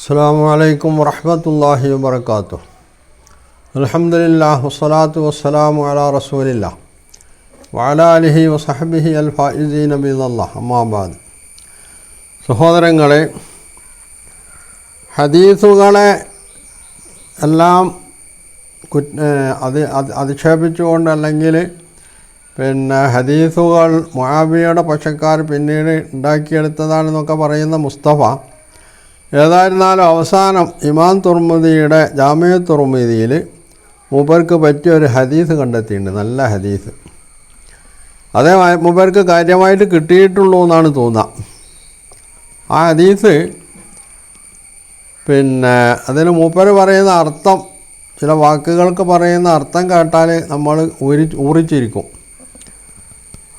അസ്സാം വലൈക്കും വറഹമത്തല്ലാഹി വാത്തു അലഹമുല്ലാ വസ്സലാത്തു വസ്സലാമു അലാ റസൂലില്ല വാല അലിഹി വസഹബിഹി അൽ ഫായിസി നബീനല്ലാ അമ്മാബാദ് സഹോദരങ്ങളെ ഹദീസുകളെ എല്ലാം അതി അധിക്ഷേപിച്ചുകൊണ്ട് അല്ലെങ്കിൽ പിന്നെ ഹദീസുകൾ മുഹാബിയുടെ പക്ഷക്കാർ പിന്നീട് ഉണ്ടാക്കിയെടുത്തതാണെന്നൊക്കെ പറയുന്ന മുസ്തഫ ഏതായിരുന്നാലും അവസാനം ഇമാം തുർമുദിയുടെ ജാമ്യ തുർമുദിയിൽ മൂപ്പർക്ക് പറ്റിയ ഒരു ഹദീസ് കണ്ടെത്തിയിട്ടുണ്ട്. നല്ല ഹദീസ്. അതേ മ- മൂപ്പർക്ക് കാര്യമായിട്ട് കിട്ടിയിട്ടുള്ളൂ എന്നാണ് തോന്നുക ആ ഹദീസ് പിന്നെ അതിന് മൂപ്പര് പറയുന്ന അർത്ഥം ചില വാക്കുകൾക്ക് പറയുന്ന അർത്ഥം കേട്ടാൽ നമ്മൾ ഊരി ഊറിച്ചിരിക്കും.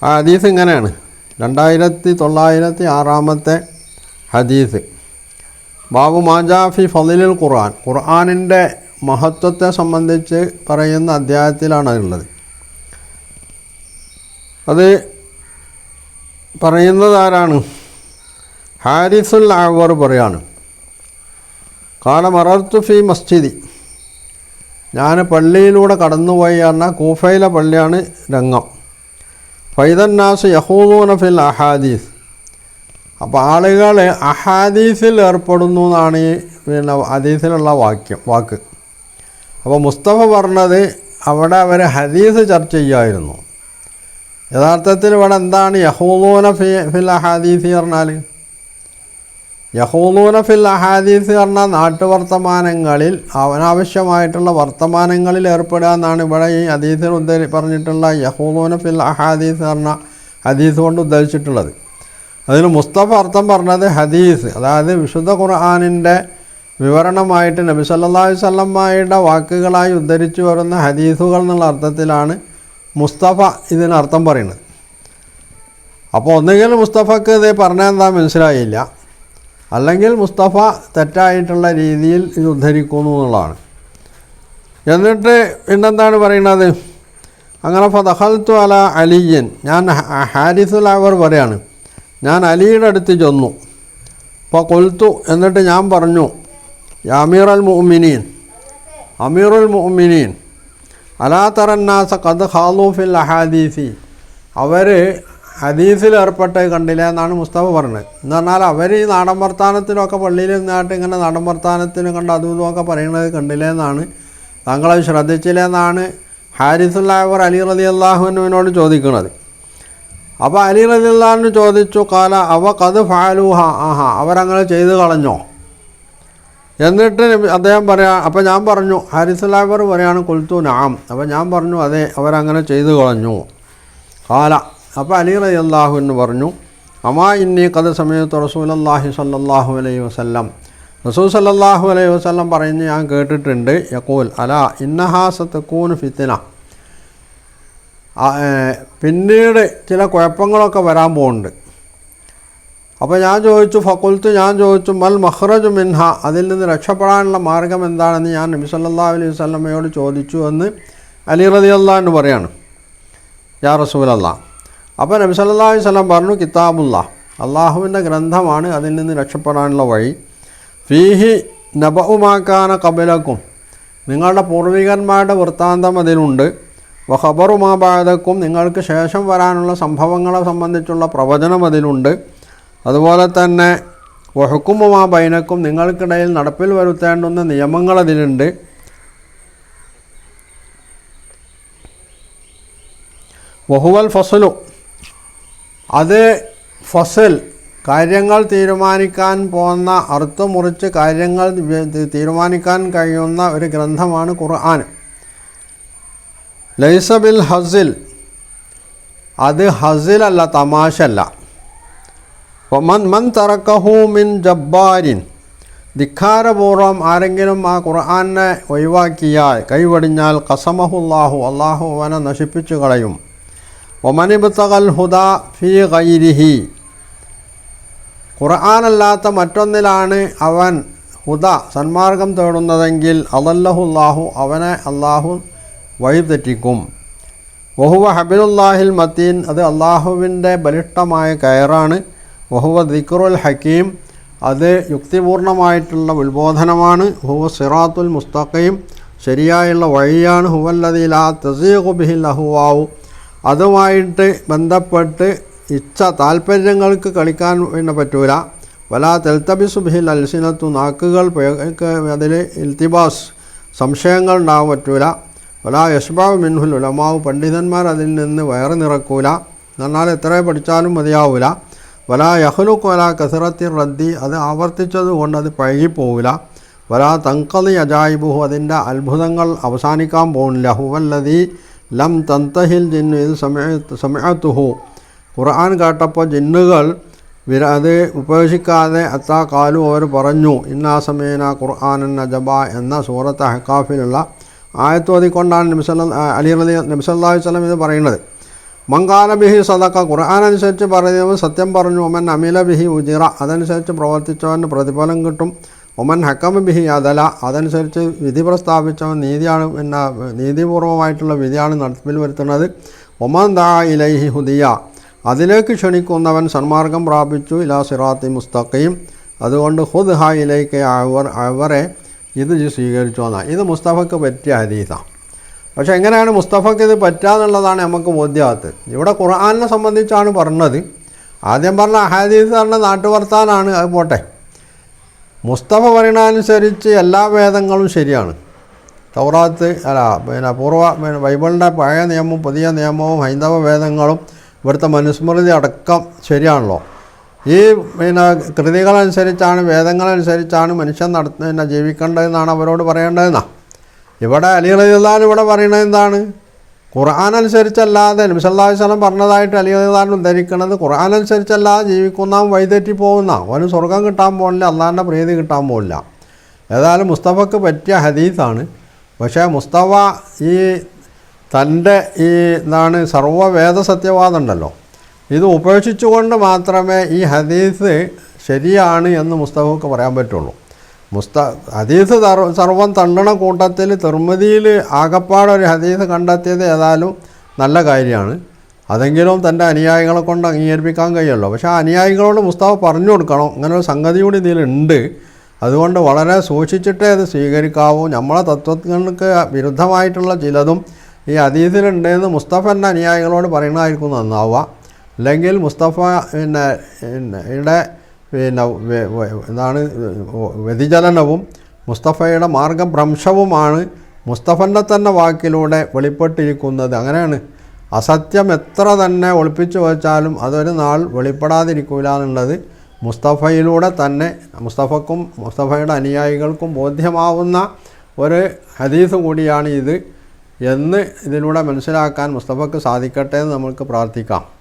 ആ ഹദീസ് ഇങ്ങനെയാണ്. രണ്ടായിരത്തി തൊള്ളായിരത്തി ആറാമത്തെ ഹദീസ്. ബാബു മാജാഫി ഫലിലുൽ ഖുർആൻ. ഖുർആാനിന്റെ മഹത്വത്തെ സംബന്ധിച്ച് പറയുന്ന അധ്യായത്തിലാണ് അതുള്ളത് അത് പറയുന്നത് ആരാണ്? ഹാരിസുൽ ആവർ പറയാണ്. കാല മറർത്തു ഫി മസ്ജിദി. ഞാൻ പള്ളിയിലൂടെ കടന്നുപോയി കൂഫയിലെ പള്ളിയാണ് രംഗം. ഫൈദന്നാസ് യഹൂദൂന ഫിൽ അഹാദീസ്. അപ്പോൾ ആളുകൾ അഹാദീസിൽ ഏർപ്പെടുന്നു എന്നാണ് ഈ പിന്നെ ഹദീസിലുള്ള വാക്യം വാക്ക്. അപ്പോൾ മുസ്തഫ പറഞ്ഞത് അവിടെ അവർ ഹദീസ് ചർച്ച ചെയ്യുമായിരുന്നു യഥാർത്ഥത്തിൽ ഇവിടെ എന്താണ് യഹൂദൂന ഫി ഫിൽ അഹാദീസ് പറഞ്ഞാൽ? യഹൂദൂന ഫിൽ അഹാദീസ് പറഞ്ഞാൽ നാട്ടുവർത്തമാനങ്ങളിൽ അവനാവശ്യമായിട്ടുള്ള വർത്തമാനങ്ങളിൽ ഏർപ്പെടുക എന്നാണ് ഇവിടെ ഈ ഹദീസിൽ ഉദ്ധരി പറഞ്ഞിട്ടുള്ള യഹൂദൂന ഫിൽ അഹാദീസ് പറഞ്ഞ ഹദീസ് കൊണ്ട് ഉദ്ദേശിച്ചിട്ടുള്ളത് അതിന് മുസ്തഫ അർത്ഥം പറഞ്ഞത് ഹദീസ് അതായത് വിശുദ്ധ ഖുർആാനിന്റെ വിവരണമായിട്ട് നബി സല്ലാഹു അലൈഹി വസല്ലമയുടെ വാക്കുകളായി ഉദ്ധരിച്ചു വരുന്ന ഹദീസുകൾ എന്നുള്ള അർത്ഥത്തിലാണ് മുസ്തഫ ഇതിനർത്ഥം പറയുന്നത്. അപ്പോൾ ഒന്നുകിൽ മുസ്തഫക്ക് ഇത് പറഞ്ഞെന്താ മനസ്സിലായില്ല അല്ലെങ്കിൽ മുസ്തഫ തെറ്റായിട്ടുള്ള രീതിയിൽ ഇത് ഉദ്ധരിക്കുന്നു എന്നുള്ളതാണ്. എന്നിട്ട് പിന്നെന്താണ് പറയുന്നത്? അങ്ങനെ ഫതഹൽത്തു അല അലിയൻ ഞാൻ ഹാരിസുൽ അവർ പറയാണ് ഞാൻ അലിയുടെ അടുത്ത് ചെന്നു. അപ്പോൾ കൊൽത്തു എന്നിട്ട് ഞാൻ പറഞ്ഞു അമീർ അൽ മുഅ്മിനീൻ അമീറുൽ മുഅ്മിനീൻ അലാ തറന്നാസ കത് ഹാലൂഫിൽ അഹാദീസി. അവർ ഹദീസിൽ ഏർപ്പെട്ട് കണ്ടില്ല എന്നാണ് മുസ്തഫ പറഞ്ഞത്. എന്ന് പറഞ്ഞാൽ അവർ ഈ നാടൻ വർത്താനത്തിനൊക്കെ പള്ളിയിൽ നിന്നായിട്ട് ഇങ്ങനെ നാടൻ വർത്താനത്തിന് കണ്ട് അതും ഇതുമൊക്കെ പറയുന്നത് കണ്ടില്ല എന്നാണ്. താങ്കളത് ശ്രദ്ധിച്ചില്ല എന്നാണ് ഹാരിസുല്ലാവർ അലി റലി അള്ളാഹുവിനോട് ചോദിക്കുന്നത്. അപ്പോൾ അലി റലി അള്ളാഹുവിന് ചോദിച്ചു കാല അവ കത് ഫാലൂഹ ആഹാ അവരങ്ങനെ ചെയ്തു കളഞ്ഞോ? എന്നിട്ട് അദ്ദേഹം പറയാ അപ്പോൾ ഞാൻ പറഞ്ഞു ഹാരിസുല്ലാവർ പറയാണ് കൊൽത്തു നാം. അപ്പോൾ ഞാൻ പറഞ്ഞു അതെ അവരങ്ങനെ ചെയ്തു കളഞ്ഞു. കാല അപ്പോൾ അലി റലി എന്ന് പറഞ്ഞു അമാ ഇന്നി കഥ സമയത്ത് റസൂലല്ലാഹി സല്ലാഹു അലൈ വസല്ലം. റസൂൽ സല്ലാഹു അലൈഹി വസല്ലം പറയുന്നത് ഞാൻ കേട്ടിട്ടുണ്ട്. യക്കൂൽ അല ഇന്നഹാസത്ത് കൂൻ ഫിത്തിന. പിന്നീട് ചില കുഴപ്പങ്ങളൊക്കെ വരാൻ പോകുന്നുണ്ട്. അപ്പോൾ ഞാൻ ചോദിച്ചു ഫക്കുൽത്ത് ഞാൻ ചോദിച്ചു മൽ മഹ്റജ് മിൻഹ അതിൽ നിന്ന് രക്ഷപ്പെടാനുള്ള മാർഗം എന്താണെന്ന് ഞാൻ നബി സല്ലാ അലൈഹി വസല്ലമയോട് ചോദിച്ചു എന്ന് അലി റതി എന്ന് പറയാണ്. യാ റസൂലല്ല അപ്പോൾ നബി സല്ലാ അലൈഹി വസല്ലം പറഞ്ഞു കിതാബുല്ല അള്ളാഹുവിന്റെ ഗ്രന്ഥമാണ് അതിൽ നിന്ന് രക്ഷപ്പെടാനുള്ള വഴി. ഫീഹി നബഉമാക്കാന കബലക്കും നിങ്ങളുടെ പൂർവികന്മാരുടെ വൃത്താന്തം അതിലുണ്ട്. വഹബറുമാബാദക്കും നിങ്ങൾക്ക് ശേഷം വരാനുള്ള സംഭവങ്ങളെ സംബന്ധിച്ചുള്ള പ്രവചനം അതിലുണ്ട്. അതുപോലെ തന്നെ വഹുക്കുമുമാ ബൈനക്കും നിങ്ങൾക്കിടയിൽ നടപ്പിൽ വരുത്തേണ്ടുന്ന നിയമങ്ങൾ അതിലുണ്ട്. വഹുവൽ ഫസലു. അത് ഫസൽ കാര്യങ്ങൾ തീരുമാനിക്കാൻ പോകുന്ന അർത്ഥം മുറിച്ച് കാര്യങ്ങൾ തീരുമാനിക്കാൻ കഴിയുന്ന ഒരു ഗ്രന്ഥമാണ് ഖുർആൻ. ലൈസബിൽ ഹസിൽ. അത് ഹസിലല്ല തമാശല്ല മൻ മൻ തറക്കഹു മിൻ ജബ്ബാരിൻ. ധിക്കാരപൂർവം ആരെങ്കിലും ആ ഖുർആാനെ ഒഴിവാക്കിയാൽ കൈവടിഞ്ഞാൽ കസമഹുല്ലാഹു അള്ളാഹു അവനെ നശിപ്പിച്ചു കളയും. ഒമനിബത്തകൽ ഹുദ ഫി ഗൈരിഹി. ഖുർആാനല്ലാത്ത മറ്റൊന്നിലാണ് അവൻ ഹുദ സന്മാർഗം തേടുന്നതെങ്കിൽ അതല്ലഹുല്ലാഹു അവനെ അള്ളാഹു വഴി തെറ്റിക്കും വഹുവ ഹബിലുല്ലാഹിൽ മത്തീൻ അത് അള്ളാഹുവിന്റെ ബലിഷ്ടമായ കയറാണ്. വഹുവ ദിക്റുൽ ഹക്കീം അത് യുക്തിപൂർണമായിട്ടുള്ള ഉത്ബോധനമാണ്. ഹുവ സിറാത്തുൽ മുസ്തഖയും ശരിയായുള്ള വഴിയാണ്. ഹുവല്ലതിലാ തസീഖു ബിഹി അഹുവാവു അതുമായിട്ട് ബന്ധപ്പെട്ട് ഇച്ഛ താല്പര്യങ്ങൾക്ക് കളിക്കാൻ പിന്നെ പറ്റൂല. വലാ തെൽത്തബിസു ബിഹിൽ അൽസിനത്തു നാക്കുകൾ അതിൽ ഇൽത്തിബാസ് സംശയങ്ങൾ ഉണ്ടാകാൻ പറ്റൂല. വലാ യഷ്ബാവ് മിൻഹുൽ ഉലമാവ് പണ്ഡിതന്മാർ അതിൽ നിന്ന് വയറ് നിറക്കൂല. എന്നാൽ എത്ര പഠിച്ചാലും മതിയാവൂല. വലാ യഹ്ലുക്ക് വലാ കസറത്തിൽ റദ്ദി അത് ആവർത്തിച്ചത് കൊണ്ട് അത് പഴകിപ്പോവില്ല വലാ തങ്കതി അജായിബുഹു അതിന്റെ അത്ഭുതങ്ങൾ അവസാനിക്കാൻ പോകുന്നില്ല ഹുവല്ലതി ലം തന്തഹിൽ ജിന്നു ഇത് സമയ സമയത്തുഹു. ഖുർആൻ കേട്ടപ്പോൾ ജിന്നുകൾ വിര അത് ഉപേക്ഷിക്കാതെ അത്താ കാലു അവർ പറഞ്ഞു ഇന്നാ സമയന ഖുർആാനൻ ജബ എന്ന സൂറത്ത് ഹക്കാഫിലുള്ള ആയത്തോതിക്കൊണ്ടാണ് നബിസല്ല അലി റലി നബിസല്ലാഹു വസ്ലം ഇത് പറയുന്നത്. മങ്കാല ബിഹി സദക്ക ഖുർആൻ അനുസരിച്ച് പറയുന്നവൻ സത്യം പറഞ്ഞു ഒമൻ അമീല ബിഹി ഉജിറ അതനുസരിച്ച് പ്രവർത്തിച്ചവന് പ്രതിഫലം കിട്ടും. ഒമൻ ഹക്കമ ബിഹി അതല അതനുസരിച്ച് വിധി പ്രസ്താവിച്ചവൻ നീതിയാണ് പിന്നെ നീതിപൂർവമായിട്ടുള്ള വിധിയാണ് നടപ്പിൽ വരുത്തുന്നത്. ഒമൻ ദാ ഇലൈഹി ഹുദിയ അതിലേക്ക് ക്ഷണിക്കുന്നവൻ സന്മാർഗം പ്രാപിച്ചു ഇലാ സിറാത്തി മുസ്തഖയും അതുകൊണ്ട് ഹുദ് ഹ ഇലൈക്ക് അവർ അവരെ ഇത് ഇജ്ജ് സ്വീകരിച്ചു എന്നാണ് ഇത് മുസ്തഫക്ക് പറ്റിയ ഹദീസാണ് പക്ഷേ എങ്ങനെയാണ് മുസ്തഫക്ക് ഇത് പറ്റാന്നുള്ളതാണ് നമുക്ക് ബോധ്യമാകത്ത്. ഇവിടെ ഖുർആാനിനെ സംബന്ധിച്ചാണ് പറഞ്ഞത്. ആദ്യം പറഞ്ഞ അഹാദീസ് പറഞ്ഞ നാട്ടുവർത്താനാണ് അത് പോട്ടെ. മുസ്തഫ പറയുന്നതനുസരിച്ച് എല്ലാ വേദങ്ങളും ശരിയാണ്. തൗറാത്ത് അല്ല പിന്നെ പൂർവ പിന്നെ ബൈബിളിന്റെ പഴയ നിയമവും പുതിയ നിയമവും ഹൈന്ദവ വേദങ്ങളും ഇവിടുത്തെ മനുസ്മൃതി അടക്കം ശരിയാണല്ലോ. ഈ പിന്നെ കൃതികളനുസരിച്ചാണ് വേദങ്ങളനുസരിച്ചാണ് മനുഷ്യൻ നട പിന്നെ ജീവിക്കേണ്ടതെന്നാണ് അവരോട് പറയേണ്ടതെന്നാ? ഇവിടെ അലി റഹിദാൻ ഇവിടെ പറയുന്നത് എന്താണ്? ഖുർആൻ അനുസരിച്ചല്ലാതെ നബിസല്ലാഹു വസ്ലം പറഞ്ഞതായിട്ട് അലി റഹിദാൻ ഉദ്ധരിക്കുന്നത് ഖുർആൻ അനുസരിച്ചല്ലാതെ ജീവിക്കുന്നവൻ വഴിതെറ്റി പോകുന്ന അവന് സ്വർഗം കിട്ടാൻ പോകില്ല അള്ളാഹിന്റെ പ്രീതി കിട്ടാൻ പോകില്ല ഏതായാലും മുസ്തഫക്ക് പറ്റിയ ഹദീസാണ്. പക്ഷേ മുസ്തഫ ഈ തന്റെ ഈ എന്താണ് സർവവേദ സത്യവാദം ഉണ്ടല്ലോ. ഇത് ഉപേക്ഷിച്ചുകൊണ്ട് മാത്രമേ ഈ ഹദീസ് ശരിയാണ് എന്ന് മുസ്തഫക്ക് പറയാൻ പറ്റുള്ളൂ. മുസ്ത ഹദീസ് സർവം തണ്ടണ കൂട്ടത്തിൽ തിർമതിയിൽ ആകപ്പാടൊരു ഹദീസ് കണ്ടെത്തിയത് ഏതായാലും നല്ല കാര്യമാണ്. അതെങ്കിലും തന്റെ അനുയായികളെ കൊണ്ട് അംഗീകരിപ്പിക്കാൻ കഴിയുമല്ലോ. പക്ഷേ ആ അനുയായികളോട് മുസ്തഫ പറഞ്ഞു കൊടുക്കണം. അങ്ങനെ ഒരു സംഗതി കൂടി ഇതിലുണ്ട് അതുകൊണ്ട് വളരെ സൂക്ഷിച്ചിട്ടേ അത് സ്വീകരിക്കാവൂ. നമ്മളെ തത്വങ്ങൾക്ക് വിരുദ്ധമായിട്ടുള്ള ചിലതും ഈ ഹദീസിലുണ്ടെന്ന് മുസ്തഫന്റെ അനുയായികളോട് പറയണമായിരിക്കും നന്നാവുക. അല്ലെങ്കിൽ മുസ്തഫ പിന്നെ ഇവിടെ പിന്നെ എന്താണ് വ്യതിചലനവും മുസ്തഫയുടെ മാർഗഭ്രംശവുമാണ് മുസ്തഫന്റെ തന്നെ വാക്കിലൂടെ വെളിപ്പെട്ടിരിക്കുന്നത്. അങ്ങനെയാണ്. അസത്യം എത്ര തന്നെ ഒളിപ്പിച്ചു വച്ചാലും അതൊരു നാൾ വെളിപ്പെടാതിരിക്കില്ല എന്നുള്ളത് മുസ്തഫയിലൂടെ തന്നെ മുസ്തഫക്കും മുസ്തഫയുടെ അനുയായികൾക്കും ബോധ്യമാവുന്ന ഒരു ഹദീസ് കൂടിയാണ് ഇത് എന്ന് ഇതിലൂടെ മനസ്സിലാക്കാൻ മുസ്തഫക്ക് സാധിക്കട്ടെ എന്ന് നമുക്ക് പ്രാർത്ഥിക്കാം.